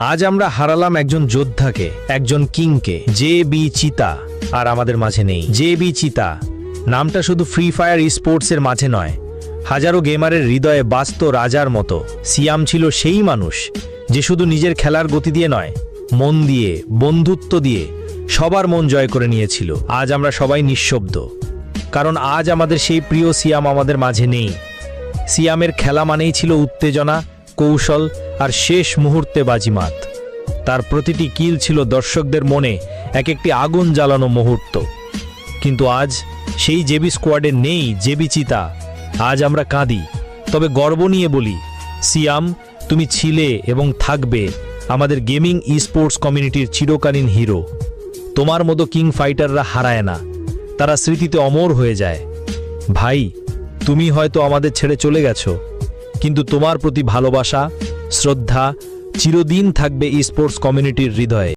আজ আমরা হারালাম একজন যোদ্ধাকে, একজন কিংকে, জে বি চিতা, আর আমাদের মাঝে নেই। জে বি চিতা, নামটা শুধু ফ্রি ফায়ার স্পোর্টসের মাঝে নয়, হাজারো গেমারের হৃদয়ে বাস্ত রাজার মতো। সিয়াম ছিল সেই মানুষ যে শুধু নিজের খেলার গতি দিয়ে নয়, মন দিয়ে, বন্ধুত্ব দিয়ে সবার মন জয় করে নিয়েছিল। আজ আমরা সবাই নিঃশব্দ, কারণ আজ আমাদের সেই প্রিয় সিয়াম আমাদের মাঝে নেই। সিয়ামের খেলা মানেই ছিল উত্তেজনা, কৌশল আর শেষ মুহূর্তে বাজিমাত। তার প্রতিটি কিল ছিল দর্শকদের মনে এক একটি আগুন জ্বালানো মুহূর্ত। কিন্তু আজ সেই জেবি স্কোয়াডে নেই জেবি চিতা। আজ আমরা কাঁদি। তবে গর্ব নিয়ে বলি, সিয়াম, তুমি ছিলে এবং থাকবে আমাদের গেমিং ইস্পোর্টস কমিউনিটির চিরকালীন হিরো। তোমার মতো কিং ফাইটাররা হারায় না। তারা স্মৃতিতে অমর হয়ে যায়। ভাই, তুমি হয়তো আমাদের ছেড়ে চলে গেছো। কিন্তু তোমার প্রতি ভালোবাসা শ্রদ্ধা চিরদিন থাকবে স্পোর্টস কমিউনিটির হৃদয়ে।